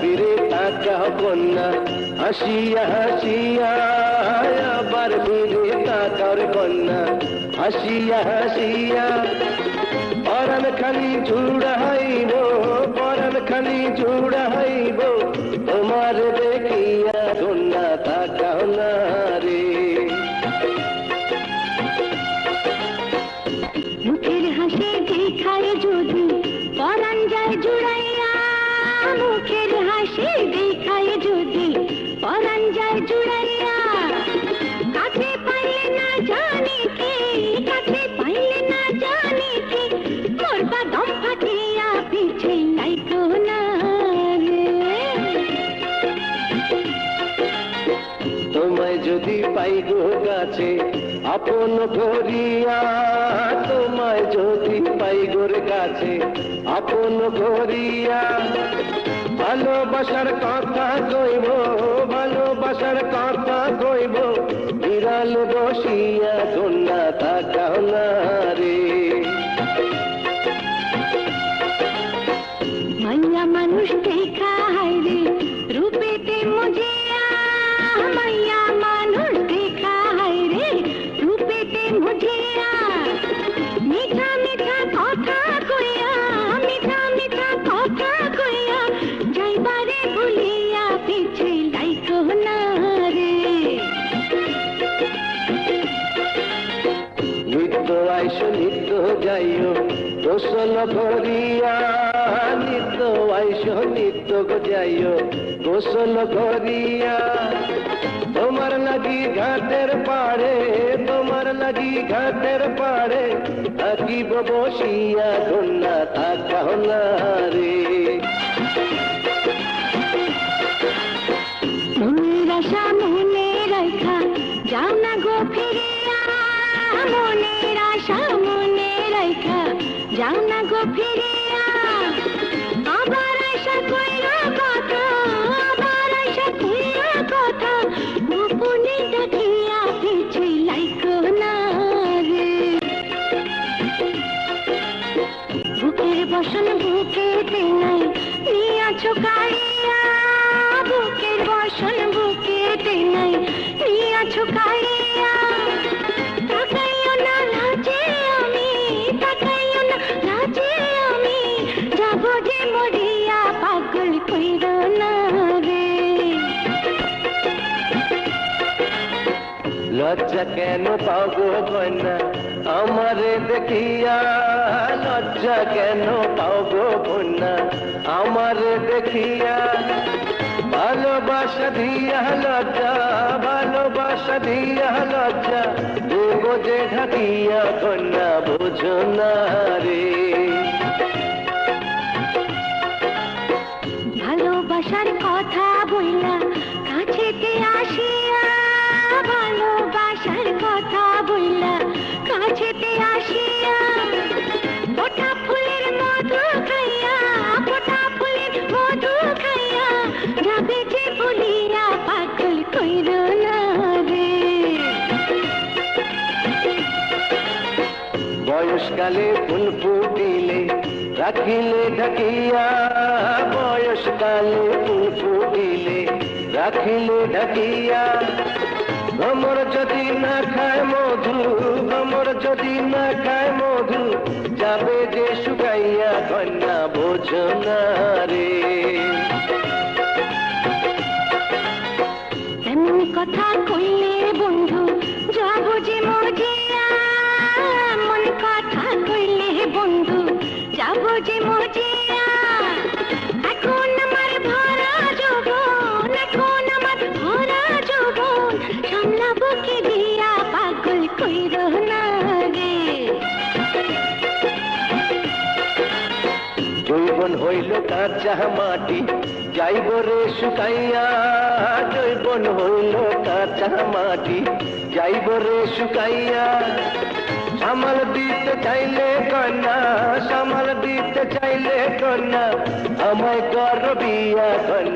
ফিরে তাকাও কন্যা হাসিয়া হাসিয়া আবার ফিরে তাকার কন্যা হাসিয়া হাসিয়া। পরাণ খালি জুড়াইব যদি পাই গো কাছে আপন ভরিয়া তোমায় যদি পাই গোর কাছে, আপন করিয়া ভালোবাসার কথা কইব, ভালোবাসার কথা কইব, বিড়াল বসিয়া কন্যা থাকা না। নিত্য আইস নিত্য যাইও। গোসল করিয়া নিত্য আইস নিত্য যাইও। গোসল করিয়া তোমার লাগি ঘাটের পাড়ে, তোমার লাগি ঘাটের পাড়ে থাকিব বসিয়া কন্যা থাকা না। বসন বুকে নাই নিয়াছো কাড়িয়া বুকের লজ্জা কেন পাগো কন্যা? আমারে দেখিয়া লজ্জা কেন পাগো কন্যা? আমারে দেখিয়া ভালোবাসা দিয়া লজ্জা, ভালোবাসা দিয়া লজ্জা, দেব যে ঢাকিয়া কন্যা, বোঝো না রে। ভালোবাসার কথা বইলা, কাছেতে আসিয়া ভালোবাসার কথা বইলা, কাছেতে আসিয়া ফোটা ফুলের মধু খাইয়া ফোটা ফুলের মধু খাইয়া, যাবে যে বলিয়া পাগল কইর বয়সকালে ফুল ফুটিলে, রাখিলে ঢাকিয়া রাখিলে ঢাকিয়া। ভ্রমর যদি না খায় মধু ভ্রমর যদি না খায় মধু, যাবে যে শুকাইয়া কন্যা বোঝো না রে এমন কথা কইলে বন্ধু মজিয়া কথা কইলে বন্ধু মজিয়া এখন হইল কাঁচা মাটি, যাইব রে শুকাইয়া জৈবন হইল কাঁচা মাটি। যাইব রে শুকাইয়া, সামাল দিতে চাইলে কন্যা, সামাল দিতে চাইলে কন্যা, আমায় কর বিয়া কন্যা।